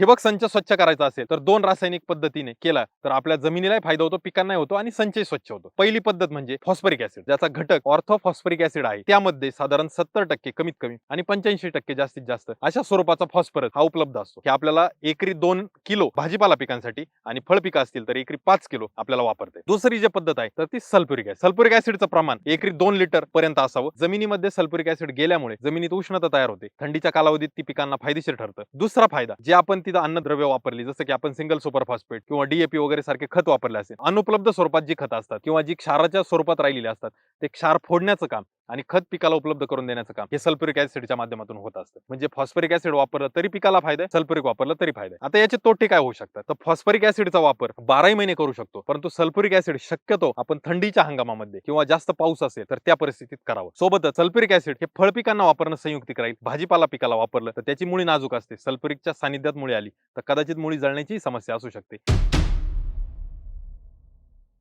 ठिबक संच स्वच्छ करायचा असेल तर दोन रासायनिक पद्धतीने केला तर आपल्या जमिनीलाही फायदा होतो पिकांनाही होतो आणि संचय स्वच्छ होतो. पहिली पद्धत म्हणजे फॉस्फरिक ऍसिड ज्याचा घटक ऑर्थोफॉस्फरिक ऍसिड आहे. त्यामध्ये साधारण सत्तर टक्के कमीत कमी आणि पंच्याऐंशी टक्के जास्तीत जास्त अशा स्वरूपाचा फॉस्फरस हा उपलब्ध असतो. हे आपल्याला एकरी दोन किलो भाजीपाला पिकांसाठी आणि फळ पिकं असतील तर एकरी पाच किलो आपल्याला वापरते. दुसरी जी पद्धत आहे तर ती सल्फ्युरिक ऍसिड सल्फ्युरिक ऍसिडचं प्रमाण एकरी दोन लिटर पर्यंत असावं. जमिनीमध्ये सल्फ्युरिक ऍसिड गेल्यामुळे जमिनीत उष्णता तयार होते. थंडीच्या कालावधीत ती पिकांना फायदेशीर ठरतं. दुसरा फायदा जे आपण तिथं अन्नद्रव्य वापरली जसं की आपण सिंगल सुपरफॉस्फेट किंवा डीएपी वगैरे सारखे खत वापरले असेल. अनुपलब्ध स्वरूपात जी खतं असतात किंवा जी क्षाराच्या स्वरूपात राहिलेली असतात ते क्षार फोडण्याचं काम. आणि खत पिकाला उपलब्ध करून देण्याचं काम हे सल्फ्युरिक ऍसिडच्या माध्यमातून होत असतं. म्हणजे फॉस्फरिक ऍसिड वापरलं तरी पिकाला फायदा आहे सल्फ्युरिक वापरलं तरी फायदा आहे. आता याचे तोटे काय होऊ शकतात? तर फॉस्फरिक ऍसिडचा वापर बाराही महिने करू शकतो परंतु सल्फ्युरिक ऍसिड शक्यतो आपण थंडीच्या हंगामामध्ये किंवा जास्त पाऊस असेल तर त्या परिस्थितीत करावं. सोबतच सल्फ्युरिक ऍसिड हे फळ पिकांना वापरणं संयुक्तिक राहील. भाजीपाला पिकाला वापरलं तर त्याची मुळी नाजूक असते. सल्फ्युरिकच्या सानिध्यात मुळी आली तर कदाचित मुळी जळण्याची समस्या असू शकते.